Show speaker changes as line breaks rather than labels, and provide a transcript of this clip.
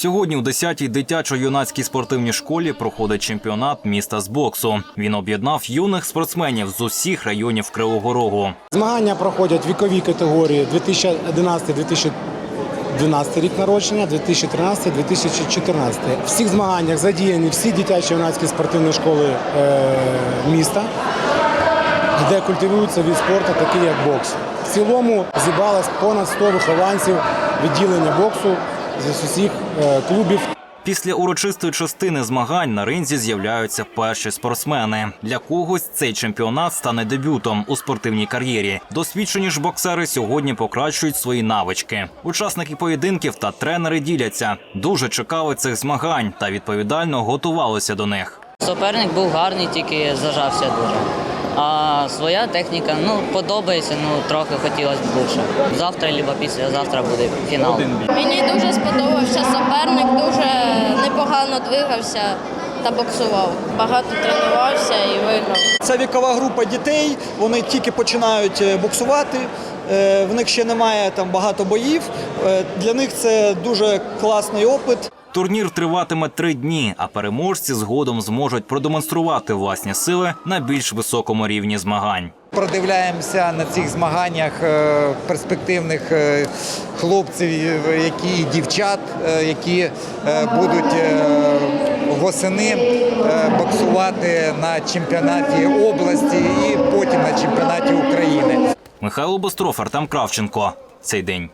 Сьогодні у 10-й дитячо-юнацькій спортивній школі проходить чемпіонат міста з боксу. Він об'єднав юних спортсменів з усіх районів Кривого Рогу.
Змагання проходять в віковій категорії 2011-2012 рік народження, 2013-2014. В всіх змаганнях задіяні всі дитячі юнацькі спортивні школи е, міста, де культивується від спорту, такий як бокс. В цілому зібралось понад 100 вихованців відділення боксу з усіх е, клубів
Після урочистої частини змагань на ринзі з'являються перші спортсмени. Для когось цей чемпіонат стане дебютом у спортивній кар'єрі. Досвідчені ж боксери сьогодні покращують свої навички. Учасники поєдинків та тренери діляться. Дуже чекали цих змагань та відповідально готувалися до них.
Суперник був гарний, тільки зажався дуже. А своя техніка ну подобається, ну трохи хотілося б більше. Завтра або післязавтра буде фінал.
Мені дуже сподобався суперник, дуже непогано двигався та боксував. Багато тренувався і виграв.
Це вікова група дітей, вони тільки починають е, боксувати. е, В них ще немає там багато боїв. Е, Для них це дуже класний опит.
Турнір триватиме три дні, а переможці згодом зможуть продемонструвати власні сили на більш високому рівні змагань.
Продивляємося на цих змаганнях е, перспективних е, хлопців, е, які дівчат, які будуть восени боксувати на чемпіонаті області і потім на чемпіонаті України.
Михайло Бостров, Артем Кравченко. Цей день.